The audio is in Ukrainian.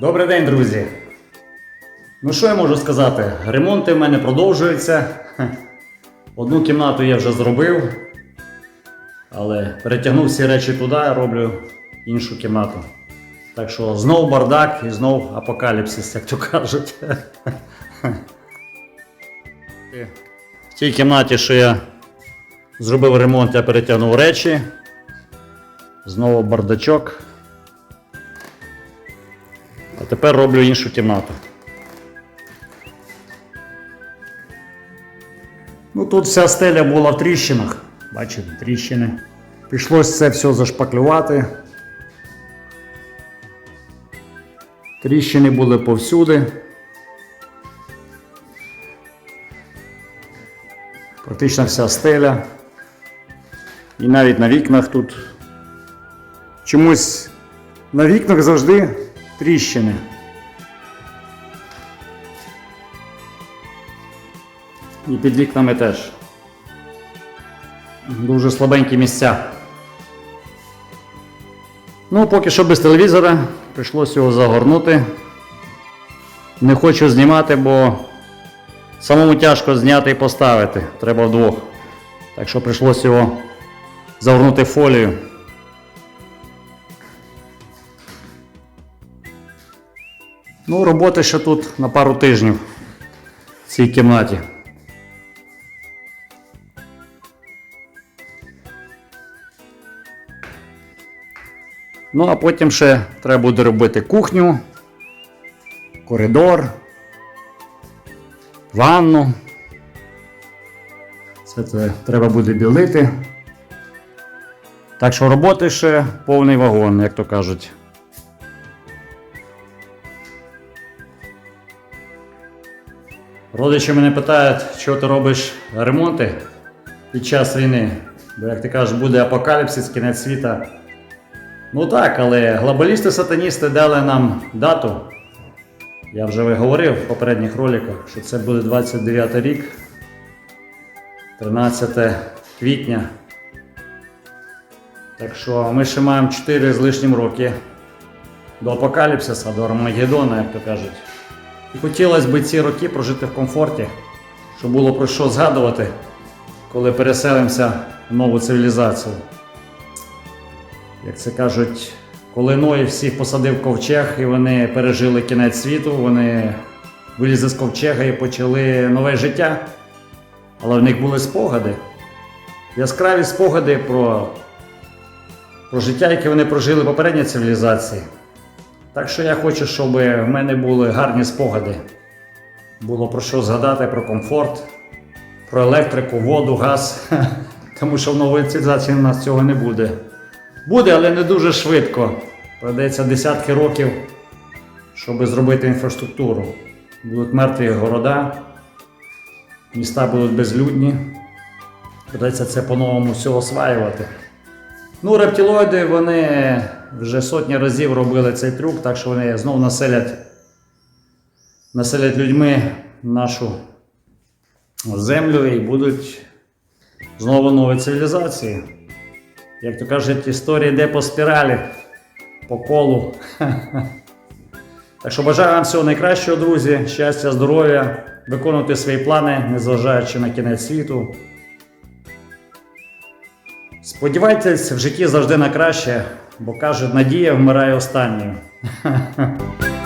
Добрий день, друзі. Ну що я можу сказати? Ремонти в мене продовжуються. Одну кімнату я вже зробив, але перетягнув всі речі туди, роблю іншу кімнату. Так що знов бардак і знов апокаліпсис, як то кажуть. В тій кімнаті, що я зробив ремонт, я перетягнув речі. Знову бардачок. Тепер роблю іншу кімнату. Ну тут вся стеля була в тріщинах. Бачите, тріщини. Прийшлось це все зашпаклювати. Тріщини були повсюди. Практично вся стеля. І навіть на вікнах тут. Чомусь на вікнах завжди тріщини. І під вікнами теж. Дуже слабенькі місця. Ну, поки що без телевізора, прийшлося його загорнути. Не хочу знімати, бо самому тяжко зняти і поставити. Треба вдвох. Так що прийшлося його загорнути в Ну, роботи ще тут на пару тижнів в цій кімнаті. Ну, а потім ще треба буде робити кухню, коридор, ванну. Все це треба буде білити. Так що роботи ще повний вагон, як то кажуть. Родичі мене питають, що ти робиш ремонти під час війни. Бо, як ти кажеш, буде апокаліпсис, кінець світа. Ну так, але глобалісти-сатаністи дали нам дату. Я вже говорив в попередніх роликах, що це буде 29 рік, 13 квітня. Так що ми ще маємо 4 з лишнім роки до апокаліпсиса, до Армагеддона, як то кажуть. І хотілося б ці роки прожити в комфорті, щоб було про що згадувати, коли переселимося в нову цивілізацію. Як це кажуть, коли Ной всіх посадив ковчег і вони пережили кінець світу, вони вилізли з ковчега і почали нове життя. Але в них були спогади. Яскраві спогади про, про життя, яке вони прожили в попередній цивілізації. Так що я хочу, щоб в мене були гарні спогади. Було про що згадати, про комфорт, про електрику, воду, газ. Тому що в новій цивілізації у нас цього не буде. Буде, але не дуже швидко. Придеться десятки років, щоб зробити інфраструктуру. Будуть мертві города, міста будуть безлюдні. Придеться це по-новому все осваювати. Ну, рептилоїди вони вже сотні разів робили цей трюк, так що вони знову населять, населять людьми нашу землю і будуть знову нові цивілізації. Як то кажуть, історія йде по спіралі, по колу. Так що бажаю вам всього найкращого, друзі, щастя, здоров'я, виконувати свої плани, незважаючи на кінець світу. Сподівайтесь в житті завжди на краще, бо кажуть, надія вмирає останньою.